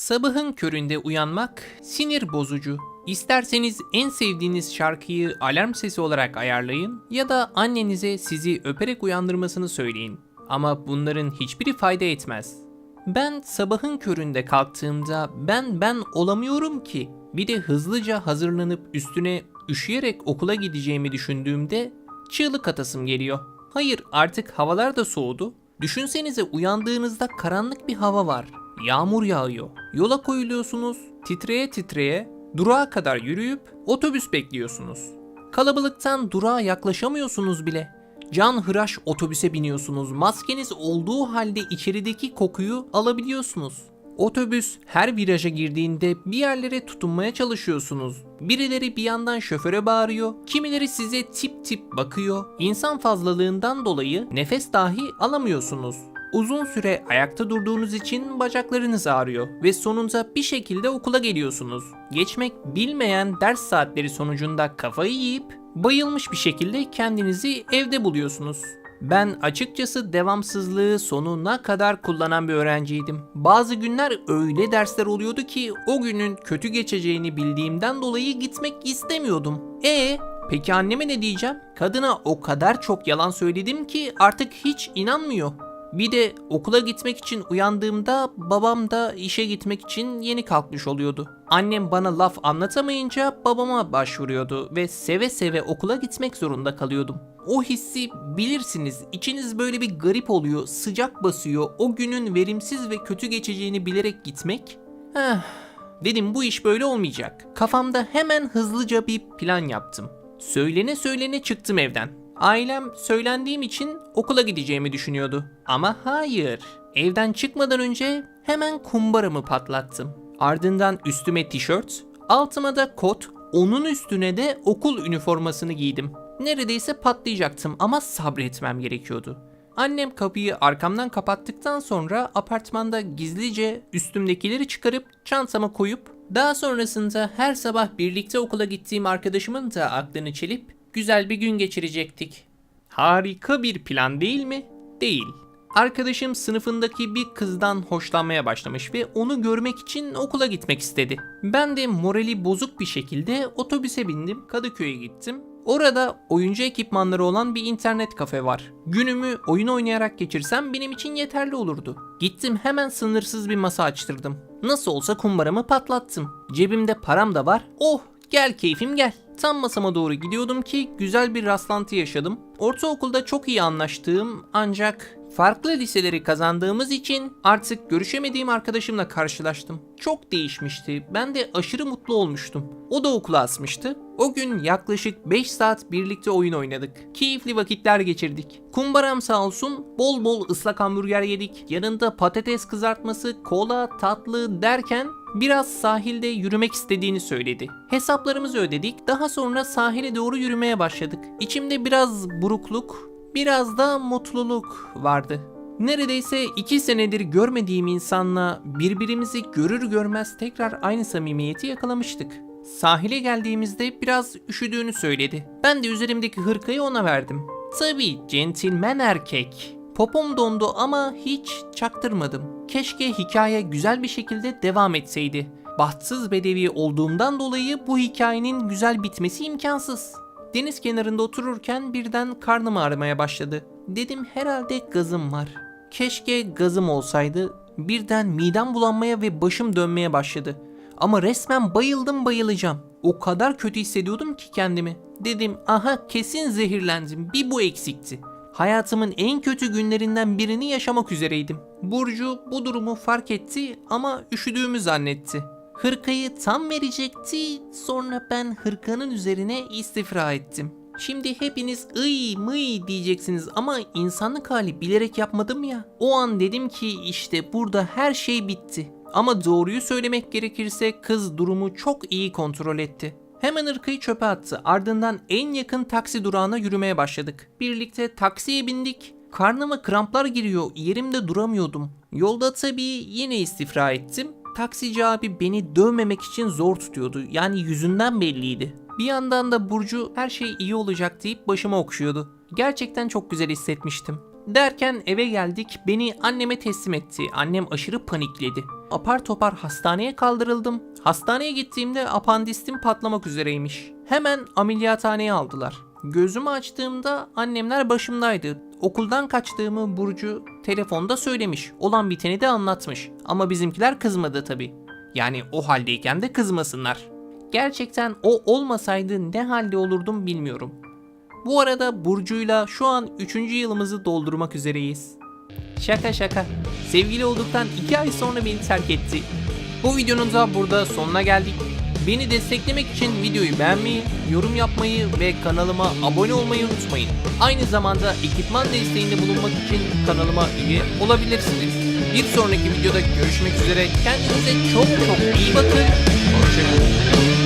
Sabahın köründe uyanmak sinir bozucu. İsterseniz en sevdiğiniz şarkıyı alarm sesi olarak ayarlayın ya da annenize sizi öperek uyandırmasını söyleyin. Ama bunların hiçbiri fayda etmez. Ben sabahın köründe kalktığımda ben ben olamıyorum ki. Bir de hızlıca hazırlanıp üstüne üşüyerek okula gideceğimi düşündüğümde çığlık atasım geliyor. Hayır artık havalar da soğudu. Düşünsenize uyandığınızda karanlık bir hava var. Yağmur yağıyor. Yola koyuluyorsunuz. Titreye titreye durağa kadar yürüyüp otobüs bekliyorsunuz. Kalabalıktan durağa yaklaşamıyorsunuz bile. Can hıraş otobüse biniyorsunuz. Maskeniz olduğu halde içerideki kokuyu alabiliyorsunuz. Otobüs her viraja girdiğinde bir yerlere tutunmaya çalışıyorsunuz. Birileri bir yandan şoföre bağırıyor, kimileri size tip tip bakıyor. İnsan fazlalığından dolayı nefes dahi alamıyorsunuz. Uzun süre ayakta durduğunuz için bacaklarınız ağrıyor ve sonunda bir şekilde okula geliyorsunuz. Geçmek bilmeyen ders saatleri sonucunda kafayı yiyip bayılmış bir şekilde kendinizi evde buluyorsunuz. Ben açıkçası devamsızlığı sonuna kadar kullanan bir öğrenciydim. Bazı günler öyle dersler oluyordu ki o günün kötü geçeceğini bildiğimden dolayı gitmek istemiyordum. E peki anneme ne diyeceğim? Kadına o kadar çok yalan söyledim ki artık hiç inanmıyor. Bir de okula gitmek için uyandığımda babam da işe gitmek için yeni kalkmış oluyordu. Annem bana laf anlatamayınca babama başvuruyordu ve seve seve okula gitmek zorunda kalıyordum. O hissi bilirsiniz. İçiniz böyle bir garip oluyor, sıcak basıyor. O günün verimsiz ve kötü geçeceğini bilerek gitmek. Eh, dedim bu iş böyle olmayacak. Kafamda hemen hızlıca bir plan yaptım. Söylene söylene çıktım evden. Ailem söylendiğim için okula gideceğimi düşünüyordu. Ama hayır. Evden çıkmadan önce hemen kumbaramı patlattım. Ardından üstüme tişört, altıma da kot, onun üstüne de okul üniformasını giydim. Neredeyse patlayacaktım ama sabretmem gerekiyordu. Annem kapıyı arkamdan kapattıktan sonra apartmanda gizlice üstümdekileri çıkarıp çantama koyup daha sonrasında her sabah birlikte okula gittiğim arkadaşımın da aklını çelip güzel bir gün geçirecektik. Harika bir plan değil mi? Değil. Arkadaşım sınıfındaki bir kızdan hoşlanmaya başlamış ve onu görmek için okula gitmek istedi. Ben de morali bozuk bir şekilde otobüse bindim, Kadıköy'e gittim. Orada oyuncu ekipmanları olan bir internet kafe var. Günümü oyun oynayarak geçirsem benim için yeterli olurdu. Gittim hemen sınırsız bir masa açtırdım. Nasıl olsa kumbaramı patlattım. Cebimde param da var. Oh gel keyfim gel. Tam masama doğru gidiyordum ki güzel bir rastlantı yaşadım. Ortaokulda çok iyi anlaştığım ancak farklı liseleri kazandığımız için artık görüşemediğim arkadaşımla karşılaştım. Çok değişmişti. Ben de aşırı mutlu olmuştum. O da okula asmıştı. O gün yaklaşık 5 saat birlikte oyun oynadık. Keyifli vakitler geçirdik. Kumbaram sağ olsun bol bol ıslak hamburger yedik. Yanında patates kızartması, kola, tatlı derken biraz sahilde yürümek istediğini söyledi. Hesaplarımızı ödedik. Daha sonra sahile doğru yürümeye başladık. İçimde biraz burukluk, biraz da mutluluk vardı. Neredeyse iki senedir görmediğim insanla birbirimizi görür görmez tekrar aynı samimiyeti yakalamıştık. Sahile geldiğimizde biraz üşüdüğünü söyledi. Ben de üzerimdeki hırkayı ona verdim. Tabii centilmen erkek. Popom dondu ama hiç çaktırmadım. Keşke hikaye güzel bir şekilde devam etseydi. Bahtsız bedevi olduğumdan dolayı bu hikayenin güzel bitmesi imkansız. Deniz kenarında otururken birden karnım ağrımaya başladı. Dedim herhalde gazım var. Keşke gazım olsaydı. Birden midem bulanmaya ve başım dönmeye başladı. Ama resmen bayıldım bayılacağım. O kadar kötü hissediyordum ki kendimi. Dedim aha kesin zehirlendim. Bir bu eksikti. Hayatımın en kötü günlerinden birini yaşamak üzereydim. Burcu bu durumu fark etti ama üşüdüğümü zannetti. Hırkayı tam verecekti. Sonra ben hırkanın üzerine istifra ettim. Şimdi hepiniz ıy mıy diyeceksiniz ama insanlık hali bilerek yapmadım ya. O an dedim ki işte burada her şey bitti. Ama doğruyu söylemek gerekirse kız durumu çok iyi kontrol etti. Hemen ırkayı çöpe attı. Ardından en yakın taksi durağına yürümeye başladık. Birlikte taksiye bindik. Karnıma kramplar giriyor. Yerimde duramıyordum. Yolda tabii yine istifra ettim. Taksici abi beni dövmemek için zor tutuyordu. Yani yüzünden belliydi. Bir yandan da Burcu her şey iyi olacak deyip başıma okşuyordu. Gerçekten çok güzel hissetmiştim. Derken eve geldik beni anneme teslim etti. Annem aşırı panikledi. Apar topar hastaneye kaldırıldım. Hastaneye gittiğimde apandistim patlamak üzereymiş. Hemen ameliyathaneye aldılar. Gözümü açtığımda annemler başımdaydı. Okuldan kaçtığımı Burcu telefonda söylemiş. Olan biteni de anlatmış. Ama bizimkiler kızmadı tabii. Yani o haldeyken de kızmasınlar. Gerçekten o olmasaydı ne halde olurdum bilmiyorum. Bu arada Burcu'yla şu an 3. yılımızı doldurmak üzereyiz. Şaka şaka. Sevgili olduktan 2 ay sonra beni terk etti. Bu videonun da burada sonuna geldik. Beni desteklemek için videoyu beğenmeyi, yorum yapmayı ve kanalıma abone olmayı unutmayın. Aynı zamanda ekipman desteğinde bulunmak için kanalıma üye olabilirsiniz. Bir sonraki videoda görüşmek üzere. Kendinize çok çok iyi bakın. Hoşçakalın.